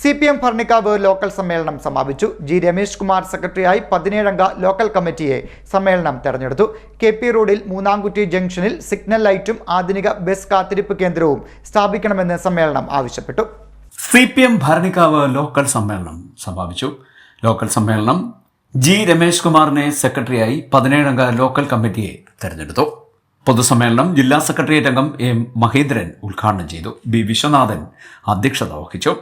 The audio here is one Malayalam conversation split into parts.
C P M Bharanikkavu local സമ്മേളനം സമാപിച്ചു. ജി രമേശ് കുമാർ സെക്രട്ടറിയായി പതിനേഴംഗ ലോക്കൽ കമ്മിറ്റിയെ സമ്മേളനം തെരഞ്ഞെടുത്തു. കെ പി റോഡിൽ മൂന്നാംകുറ്റി ജംഗ്ഷനിൽ സിഗ്നൽ ലൈറ്റും ആധുനിക ബസ് കാത്തിരിപ്പ് കേന്ദ്രവും സ്ഥാപിക്കണമെന്ന് സമ്മേളനം ആവശ്യപ്പെട്ടു. C P M Bharanikkavu local സമ്മേളനം സമാപിച്ചു. ലോക്കൽ സമ്മേളനം ജി രമേശ് കുമാറിനെ സെക്രട്ടറിയായി പതിനേഴംഗ ലോക്കൽ കമ്മിറ്റിയെ തെരഞ്ഞെടുത്തു. പൊതുസമ്മേളനം ജില്ലാ സെക്രട്ടേറിയറ്റ് അംഗം എം മഹേന്ദ്രൻ ഉദ്ഘാടനം ചെയ്തു. ബി വിശ്വനാഥൻ അധ്യക്ഷത വഹിച്ചു.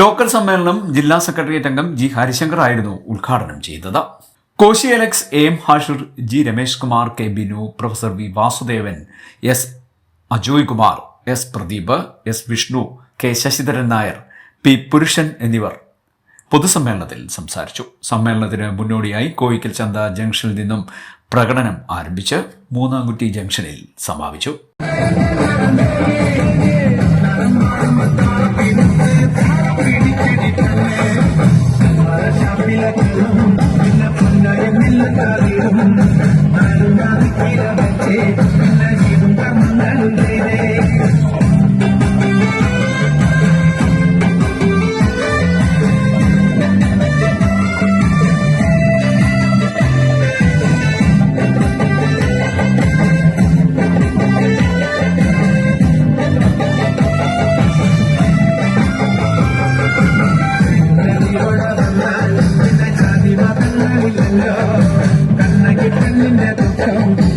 ലോക്കൽ സമ്മേളനം ജില്ലാ സെക്രട്ടേറിയറ്റ് അംഗം ജി ഹരിശങ്കർ ആയിരുന്നു ഉദ്ഘാടനം ചെയ്തത്. Koshy Alex A Hashir G Ramesh Kumar K Binu professor V Vasudevan S Ajoy Kumar S Pradeep S Vishnu K Sasidharan Nair P Purushan എന്നിവർ പൊതുസമ്മേളനത്തിൽ സംസാരിച്ചു. സമ്മേളനത്തിന് മുന്നോടിയായി കോയിക്കൽ ചന്ത ജംഗ്ഷനിൽ നിന്നും പ്രകടനം ആരംഭിച്ച് മൂന്നാംകുറ്റി ജംഗ്ഷനിൽ സമാപിച്ചു. மருங்காதி கிடவச்சே come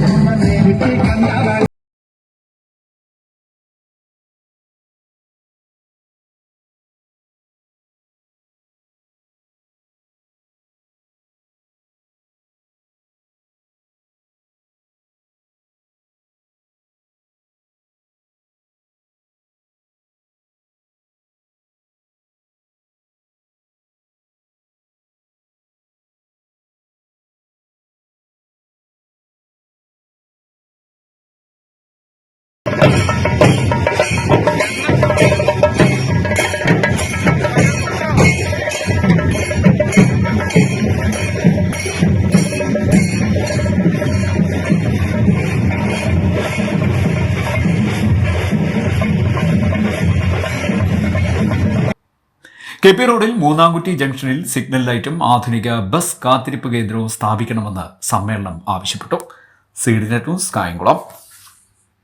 കെ പി റോഡിൽ മൂന്നാംകുറ്റി ജംഗ്ഷനിൽ സിഗ്നൽ ലൈറ്റും ആധുനിക ബസ് കാത്തിരിപ്പ് കേന്ദ്രവും സ്ഥാപിക്കണമെന്ന് സമ്മേളനം ആവശ്യപ്പെട്ടു. Seed net Kayamkulam.